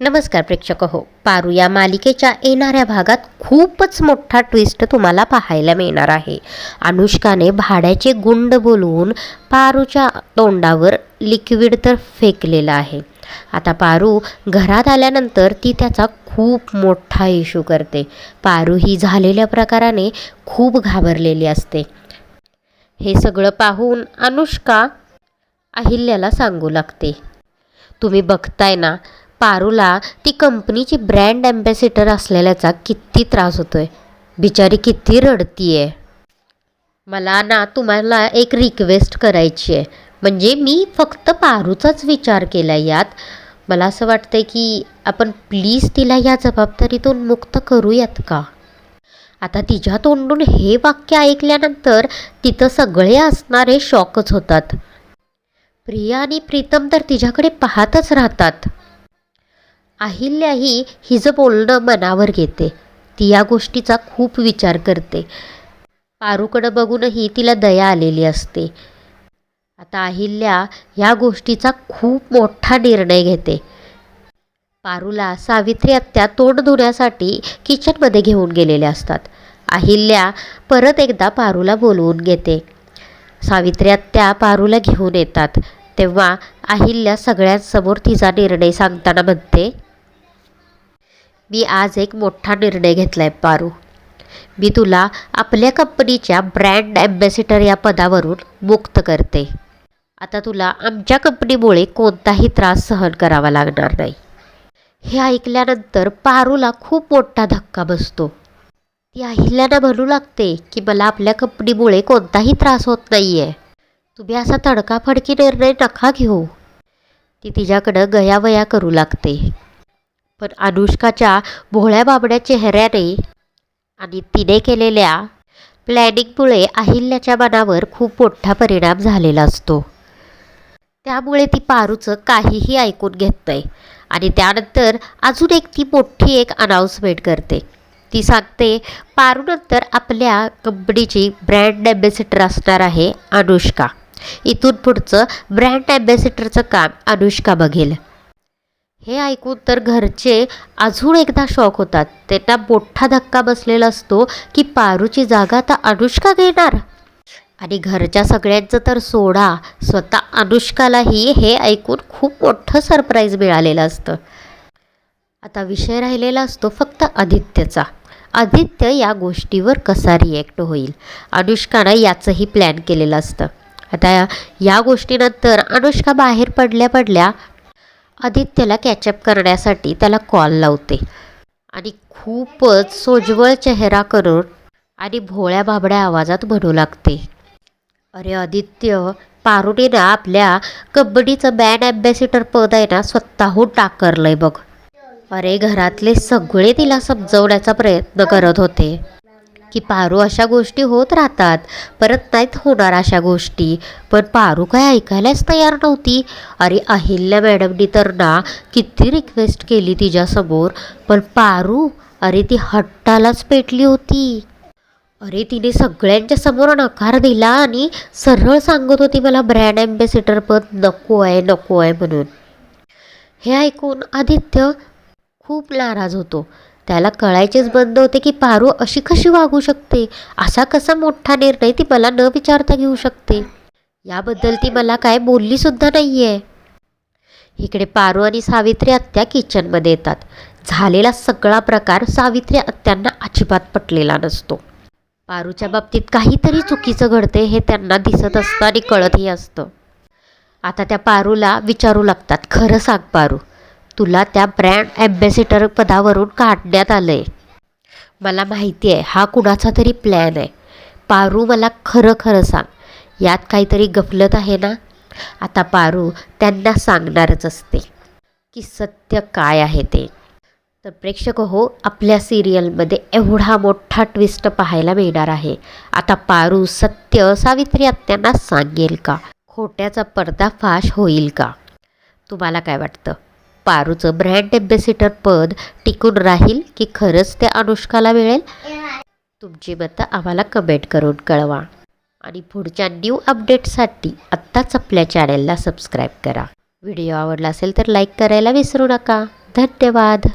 नमस्कार प्रेक्षक हो. पारू या मालिकेच्या येणाऱ्या भागात खूपच मोठा ट्विस्ट तुम्हाला पाहायला मिळणार आहे. अनुष्काने भाड्याचे गुंड बोलवून पारूच्या तोंडावर लिक्विड तर फेकलेलं आहे. आता पारू घरात आल्यानंतर ती त्याचा खूप मोठा इशू करते. पारू ही झालेल्या प्रकाराने खूप घाबरलेली असते. हे सगळं पाहून अनुष्का अहिल्याला सांगू लागते. तुम्ही बघताय ना पारूला ती कंपनीची ब्रँड ॲम्बॅसिडर असलेल्याचा किती त्रास होतो आहे बिचारी किती रडती आहे मला ना तुम्हाला एक रिक्वेस्ट करायची आहे. म्हणजे मी फक्त पारूचाच विचार केला यात. मला असं वाटतं की आपण प्लीज तिला या जबाबदारीतून मुक्त करूयात का? आता तिच्या तोंडून हे वाक्य ऐकल्यानंतर तिथं सगळे असणारे शॉकच होतात. प्रिया आणि प्रीतम तर तिच्याकडे पाहतच राहतात. अहिल्याही हिचं बोलणं मनावर घेते. ती या गोष्टीचा खूप विचार करते. पारूकडं बघूनही तिला दया आलेली असते. आता अहिल्या या गोष्टीचा खूप मोठा निर्णय घेते. पारूला सावित्री आत्या तोंड धुण्यासाठी किचनमध्ये घेऊन गेलेल्या असतात. अहिल्या परत एकदा पारूला बोलवून घेते. सावित्री आत्या पारूला घेऊन येतात. तेव्हा अहिल्या सगळ्यांसमोर तिचा निर्णय सांगताना म्हणते मी आज एक मोठा निर्णय घेतला आहे पारू. मी तुला आपल्या कंपनीच्या ब्रँड ॲम्बॅसिडर या पदावरून मुक्त करते. आता तुला आमच्या कंपनीमुळे कोणताही त्रास सहन करावा लागणार नाही. हे ऐकल्यानंतर पारूला खूप मोठा धक्का बसतो. ती अहिल्यानं म्हणू लागते की मला आपल्या कंपनीमुळे कोणताही त्रास होत नाही आहे तुम्ही असा तडकाफडकी निर्णय नका घेऊ ती तिच्याकडं गयावया करू लागते. पण अनुष्काच्या भोळ्या बाबड्या चेहऱ्याने आणि तिने केलेल्या प्लॅनिंगमुळे अहिल्याच्या मनावर खूप मोठा परिणाम झालेला असतो. त्यामुळे ती पारूचं काहीही ऐकून घेत नाही आणि त्यानंतर अजून एक ती मोठी एक अनाऊन्समेंट करते. ती सांगते पारूनंतर आपल्या कंपनीची ब्रँड ॲम्बॅसिडर असणार आहे अनुष्का. इथून पुढचं ब्रँड ॲम्बॅसिडरचं काम अनुष्का बघेल. हे ऐकून तर घरचे अजून एकदा शॉक होतात. त्यांना मोठा धक्का बसलेला असतो की पारूची जागा आता अनुष्का घेणार? आणि घरच्या सगळ्यांचं तर सोडा. स्वतः अनुष्कालाही हे ऐकून खूप मोठं सरप्राईज मिळालेलं असतं. आता विषय राहिलेला असतो फक्त आदित्यचा. आदित्य या गोष्टीवर कसा रिॲक्ट होईल? अनुष्कानं याचंही प्लॅन केलेलं असतं. आता या गोष्टीनंतर अनुष्का बाहेर पडल्या पडल्या आदित्यला कॅचअप करण्यासाठी त्याला कॉल लावते. आणि खूपच सोज्वळ चेहरा करून आणि भोळ्या भाबड्या आवाजात म्हणू लागते. अरे आदित्य पारुने ना आपल्या कंपनीचं बॅन ॲम्बॅसिडर पद आहे ना स्वतःहून टाकरलं आहे बघ. अरे घरातले सगळे तिला समजवण्याचा प्रयत्न करत होते. की पारू अशा गोष्टी होत राहतात. परत नाहीत होणार अशा गोष्टी. पण पारू काय ऐकायलाच तयार नव्हती. अरे अहिल्या मॅडमनी तर ना किती रिक्वेस्ट केली तिच्यासमोर. पण पारू अरे ती हट्टालाच पेटली होती. अरे तिने सगळ्यांच्या समोर नकार दिला आणि सरळ सांगत होती मला ब्रँड ॲम्बॅसिडर पद नको आहे नको आहे म्हणून. हे ऐकून आदित्य खूप नाराज होतो. त्याला कळायचेच बंद होते की पारू अशी कशी वागू शकते? असा कसा मोठा निर्णय ती मला न विचारता घेऊ शकते? याबद्दल ती मला काय बोललीसुद्धा नाही आहे इकडे पारू आणि सावित्री आत्या किचनमध्ये येतात. झालेला सगळा प्रकार सावित्री आत्यांना अजिबात पटलेला नसतो. पारूच्या बाबतीत काहीतरी चुकीचं घडते हे त्यांना दिसत असतं आणि कळतही असतं. आता त्या पारूला विचारू लागतात खरं सांग पारू तुला त्या ब्रँड ॲम्बॅसिडर पदावरून काढण्यात आलं आहे मला माहिती आहे हा कुणाचा तरी प्लॅन आहे. पारू मला खरं खरं सांग यात काहीतरी गफलत आहे ना? आता पारू त्यांना सांगणारच असते की सत्य काय आहे ते. तर प्रेक्षक हो आपल्या सिरियलमध्ये एवढा मोठा ट्विस्ट पाहायला मिळणार आहे. आता पारू सत्य सावित्री आत्यांना सांगेल का? खोट्याचा पर्दाफाश होईल का? तुम्हाला काय वाटतं? पारूचं ब्रँड ॲम्बॅसिडर पद टिकून राहील की खरंच ते अनुष्काला मिळेल? तुमची मतं आम्हाला कमेंट करून कळवा. आणि पुढच्या न्यू अपडेटसाठी आत्ताच आपल्या चॅनलला सबस्क्राईब करा. व्हिडिओ आवडला असेल तर लाईक करायला विसरू नका. धन्यवाद.